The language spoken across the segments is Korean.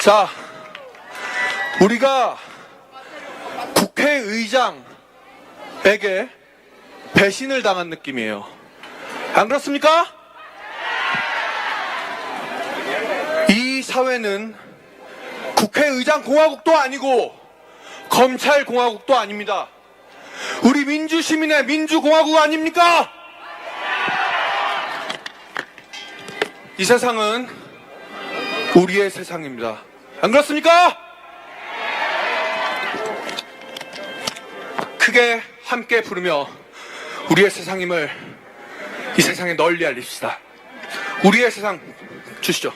자, 우리가 국회의장에게 배신을 당한 느낌이에요. 안 그렇습니까? 이 사회는 국회의장 공화국도 아니고 검찰 공화국도 아닙니다. 우리 민주시민의 민주공화국 아닙니까? 이 세상은 우리의 세상입니다. 안 그렇습니까? 크게 함께 부르며 우리의 세상임을 이 세상에 널리 알립시다. 우리의 세상 주시죠.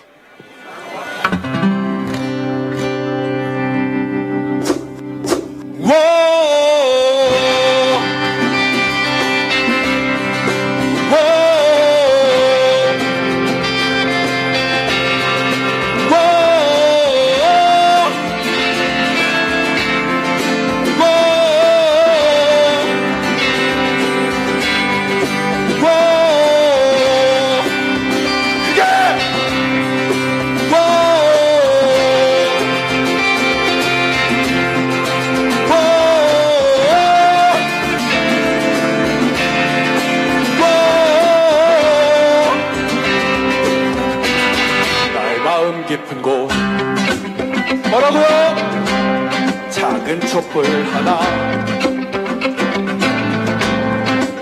작은 촛불 하나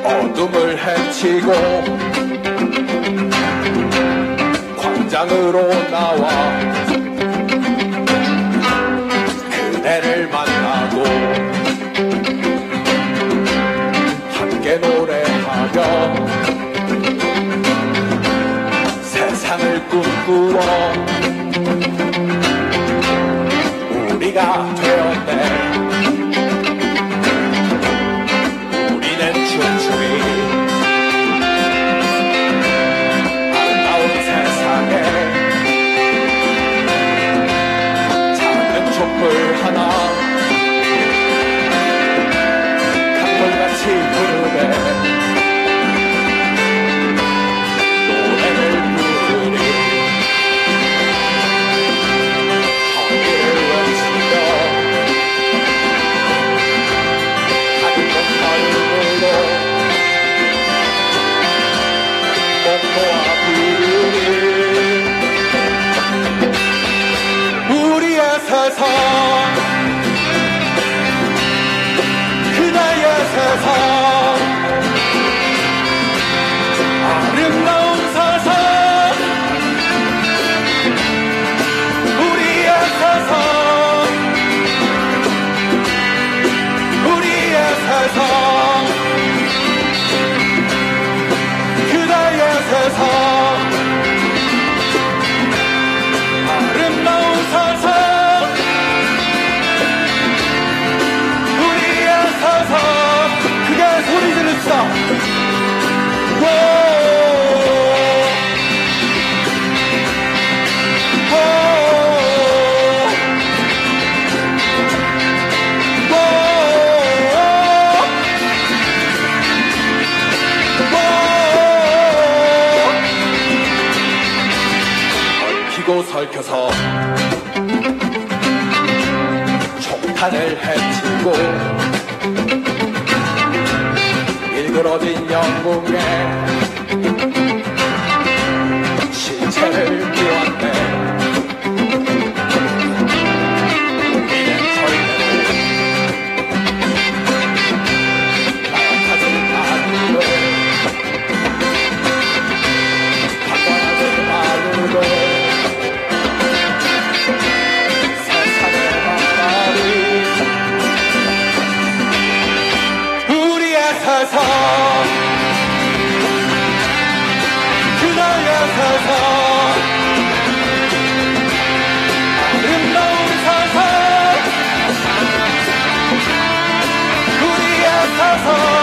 어둠을 헤치고 광장으로 나와 그대를 만나고 함께 노래하며 세상을 꿈꾸어 우리가 되 워! 얽히고 설켜서 총탄을 헤치고 일그러진 영웅의 신체를 우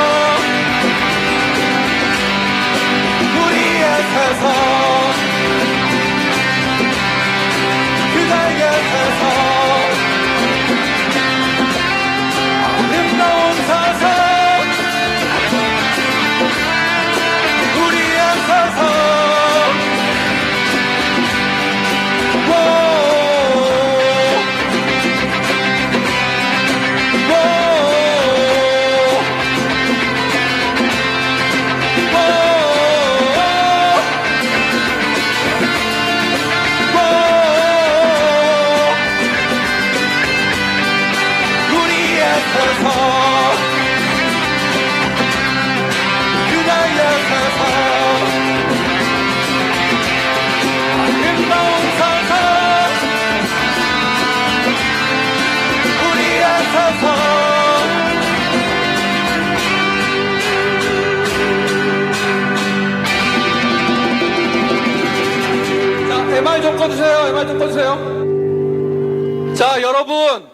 여러분.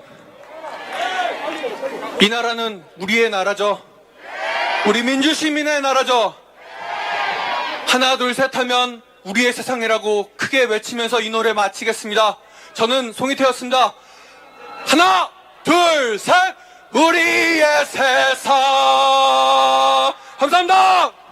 이 나라는 우리의 나라죠. 우리 민주시민의 나라죠. 하나, 둘, 셋 하면 우리의 세상이라고 크게 외치면서 이 노래 마치겠습니다. 저는 송이태였습니다. 하나, 둘, 셋! 우리의 세상! 감사합니다!